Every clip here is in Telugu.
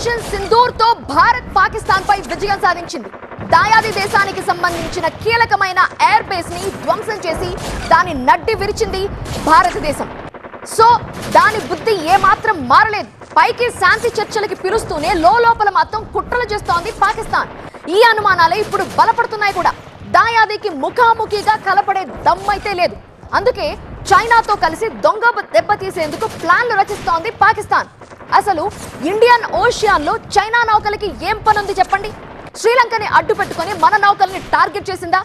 ఆపరేషన్ సింధూర్తో భారత్ పాకిస్తాన్ పై విజయం సాధించింది. దాయాది దేశానికి సంబంధించిన కీలకమైన ఎయిర్ బేస్ని ధ్వంసం చేసి దాని నడ్డి విరిచింది భారతదేశం. సో దాని బుద్ధి ఏమాత్రం మారలేదు. పైకి శాంతి చర్చలకి పిలుస్తూనే లోపల మాత్రం కుట్రలు చేస్తోంది పాకిస్తాన్. ఈ అనుమానాలే ఇప్పుడు బలపడుతున్నాయి కూడా. దాయాదికి ముఖాముఖిగా కలపడే దమ్మైతే లేదు. అందుకే చైనాతో కలిసి దొంగ దెబ్బతీసేందుకు ప్లాన్లు రచిస్తోంది పాకిస్తాన్. అసలు ఇండియన్ ఓషియాన్లో చైనా నౌకలకి ఏం పనుంది చెప్పండి? శ్రీలంకని అడ్డు పెట్టుకొని మన నౌకల్ని టార్గెట్ చేసిందా?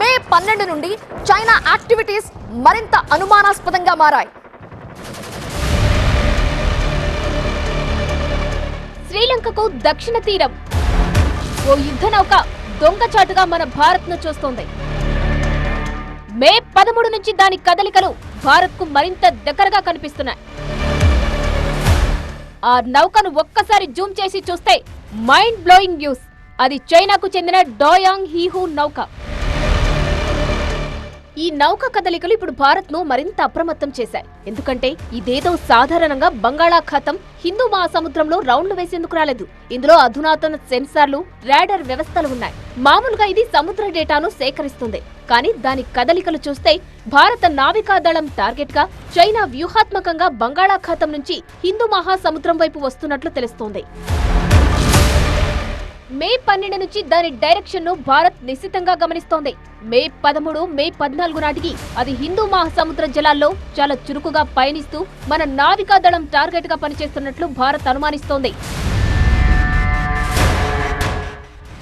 మే పన్నెండు నుండి చైనా యాక్టివిటీస్ మరింత అనుమానాస్పదంగా మారాయి. శ్రీలంకకు దక్షిణ తీరం. ఓ యుద్ధ నౌక దొంగచాటుగా మన భారత్ను చూస్తోంది. మే పదమూడు నుంచి దాని కదలికలు భారత్కు మరింత దగ్గరగా కనిపిస్తున్నాయి. ఆ నౌకను ఒక్కసారి జూమ్ చేసి చూస్తే మైండ్ బ్లోయింగ్ న్యూస్. అది చైనాకు చెందిన డోయాంగ్ హీహూ నౌక. ఈ నౌక కదలికలు ఇప్పుడు భారత్ను మరింత అప్రమత్తం చేశాయి. ఎందుకంటే ఇదేదో సాధారణంగా బంగాళాఖాతం హిందూ మహాసముద్రంలో రౌండ్లు వేసేందుకు రాలేదు. ఇందులో అధునాతన సెన్సార్లు రాడర్ వ్యవస్థలు ఉన్నాయి. మామూలుగా ఇది సముద్ర డేటాను సేకరిస్తుంది. కానీ దాని కదలికలు చూస్తే భారత నావికాదళం టార్గెట్గా చైనా వ్యూహాత్మకంగా బంగాళాఖాతం నుంచి హిందూ మహాసముద్రం వైపు వస్తున్నట్లు తెలుస్తోంది. మే పన్నెండు నుంచి దాని డైరెక్షన్ను భారత్ నిశ్చితంగా గమనిస్తోంది. మే పదమూడు మే పద్నాలుగు నాటికి అది హిందూ మహాసముద్ర జలాల్లో చాలా చురుకుగా పయనిస్తూ మన నావికాదళం టార్గెట్గా పనిచేస్తున్నట్లు భారత్ అనుమానిస్తోంది.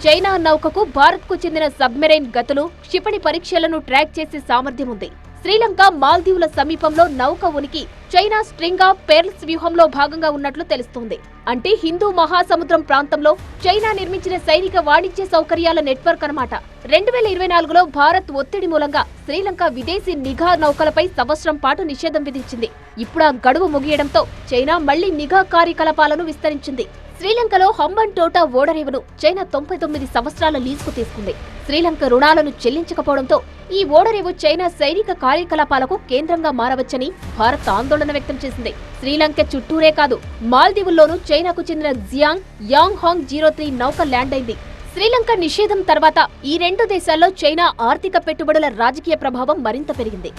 చైనా నౌకకు భారత్కు చెందిన సబ్మెరైన్ గతులు క్షిపణి పరీక్షలను ట్రాక్ చేసే సామర్థ్యం ఉంది. శ్రీలంక మాల్దీవుల సమీపంలో నౌక ఉనికి చైనా స్ట్రింగ్ ఆఫ్ పెర్ల్స్ వ్యూహంలో భాగంగా ఉన్నట్లు తెలుస్తోంది. అంటే హిందూ మహాసముద్రం ప్రాంతంలో చైనా నిర్మించిన సైనిక వాణిజ్య సౌకర్యాల నెట్వర్క్ అనమాట రెండు వేల ఇరవై నాలుగులో భారత్ ఒత్తిడి మూలంగా శ్రీలంక విదేశీ నిఘా నౌకలపై సంవత్సరం పాటు నిషేధం విధించింది. ఇప్పుడు ఆ గడువు ముగియడంతో చైనా మళ్ళీ నిఘా కార్యకలాపాలను విస్తరించింది. శ్రీలంకలో హంబన్ టోటా ఓడరేవును చైనా తొంభై తొమ్మిది సంవత్సరాల లీజుకు తీసుకుంది. శ్రీలంక రుణాలను చెల్లించకపోవడంతో ఈ ఓడరేవు చైనా సైనిక కార్యకలాపాలకు కేంద్రంగా మారవచ్చని భారత్ ఆందోళన వ్యక్తం చేసింది. శ్రీలంక చుట్టూరే కాదు మాల్దీవుల్లోనూ చైనాకు చెందిన Xiang Yang Hong zero three నౌక ల్యాండ్ అయింది. శ్రీలంక నిషేధం తర్వాత ఈ రెండు దేశాల్లో చైనా ఆర్థిక పెట్టుబడుల రాజకీయ ప్రభావం మరింత పెరిగింది.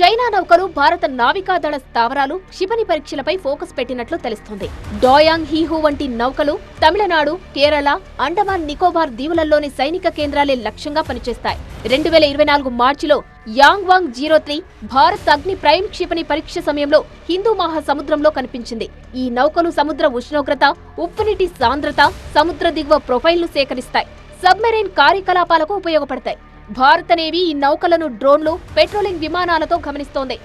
చైనా నౌకలు భారత నావికాదళ స్థావరాలు క్షిపణి పరీక్షలపై ఫోకస్ పెట్టినట్లు తెలుస్తోంది. డోయాంగ్ హీహూ వంటి నౌకలు తమిళనాడు కేరళ అండమాన్ నికోబార్ దీవులలోని సైనిక కేంద్రాలే లక్ష్యంగా పనిచేస్తాయి. రెండు వేల ఇరవై నాలుగు మార్చిలో Yuan Wang zero three Bharat Agni prime క్షిపణి పరీక్ష సమయంలో హిందూ మహాసముద్రంలో కనిపించింది. ఈ నౌకలు సముద్ర ఉష్ణోగ్రత ఉప్పునీటి సాంద్రత సముద్ర దిగువ ప్రొఫైల్ను సేకరిస్తాయి. సబ్మెరైన్ కార్యకలాపాలకు ఉపయోగపడతాయి. భారత నేవీ ఈ నౌకలను డ్రోన్లు పెట్రోలింగ్ విమానాలతో గమనిస్తోంది.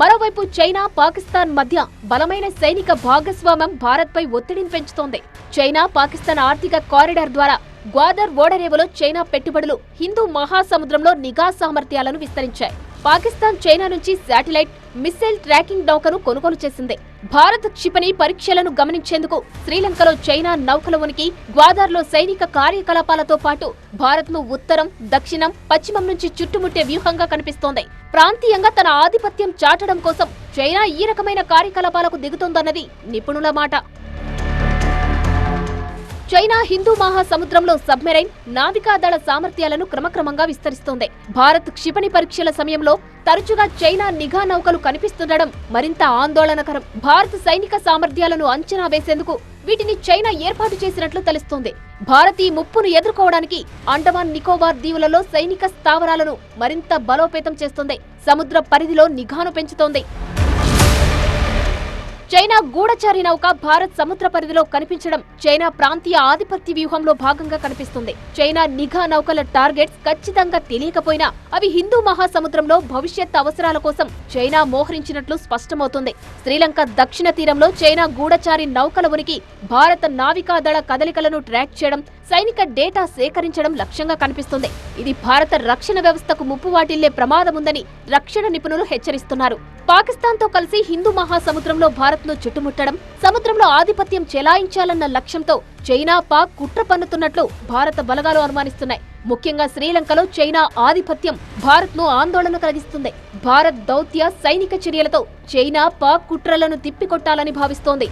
మరోవైపు చైనా పాకిస్తాన్ మధ్య బలమైన సైనిక భాగస్వామ్యం భారత్పై ఒత్తిడిని పెంచుతోంది. చైనా పాకిస్తాన్ ఆర్థిక కారిడార్ ద్వారా గ్వాదర్ ఓడరేవులో చైనా పెట్టుబడులు హిందూ మహాసముద్రంలో నిఘా సామర్థ్యాలను విస్తరించాయి. పాకిస్తాన్ చైనా నుంచి శాటిలైట్ మిస్సైల్ ట్రాకింగ్ నౌకను కొనుగోలు చేసింది. భారత్ క్షిపణి పరీక్షలను గమనించేందుకు శ్రీలంకలో చైనా నౌకల ఉనికి గ్వాదార్లో సైనిక కార్యకలాపాలతో పాటు భారత్ను ఉత్తరం దక్షిణం పశ్చిమం నుంచి చుట్టుముట్టే వ్యూహంగా కనిపిస్తోంది. ప్రాంతీయంగా తన ఆధిపత్యం చాటడం కోసం చైనా ఈ రకమైన కార్యకలాపాలకు దిగుతోందన్నది నిపుణుల మాట. చైనా హిందూ మహాసముద్రంలో సబ్మెరైన్ నావికాదళ సామర్థ్యాలను క్రమక్రమంగా విస్తరిస్తోంది. భారత్ క్షిపణి పరీక్షల సమయంలో తరచుగా చైనా నిఘా నౌకలు కనిపిస్తుండడం మరింత ఆందోళనకరం. భారత్ సైనిక సామర్థ్యాలను అంచనా వేసేందుకు వీటిని చైనా ఏర్పాటు చేసినట్లు తెలుస్తోంది. భారత్ ఈ ముప్పును ఎదుర్కోవడానికి అండమాన్ నికోబార్ దీవులలో సైనిక స్థావరాలను మరింత బలోపేతం చేస్తోంది. సముద్ర పరిధిలో నిఘాను పెంచుతోంది. చైనా గూఢచారి నౌక భారత్ సముద్ర పరిధిలో కనిపించడం చైనా ప్రాంతీయ ఆధిపత్య వ్యూహంలో భాగంగా కనిపిస్తుంది. చైనా నిఘా నౌకల టార్గెట్స్ ఖచ్చితంగా తెలియకపోయినా అవి హిందూ మహాసముద్రంలో భవిష్యత్ అవసరాల కోసం చైనా మోహరించినట్లు స్పష్టమవుతుంది. శ్రీలంక దక్షిణ తీరంలో చైనా గూఢచారి నౌకల ఉనికి భారత నావికాదళ కదలికలను ట్రాక్ చేయడం సైనిక డేటా సేకరించడం లక్ష్యంగా కనిపిస్తుంది. ఇది భారత రక్షణ వ్యవస్థకు ముప్పు వాటిల్లే ప్రమాదముందని రక్షణ నిపుణులు హెచ్చరిస్తున్నారు. పాకిస్తాన్తో కలిసి హిందూ మహాసముద్రంలో భారత్ను చుట్టుముట్టడం సముద్రంలో ఆధిపత్యం చెలాయించాలన్న లక్ష్యంతో చైనా పాక్ కుట్ర పన్నుతున్నట్లు భారత బలగాలు అనుమానిస్తున్నాయి. ముఖ్యంగా శ్రీలంకలో చైనా ఆధిపత్యం భారత్ను ఆందోళన కలిగిస్తుంది. భారత్ దౌత్య సైనిక చర్యలతో చైనా పాక్ కుట్రలను తిప్పికొట్టాలని భావిస్తోంది.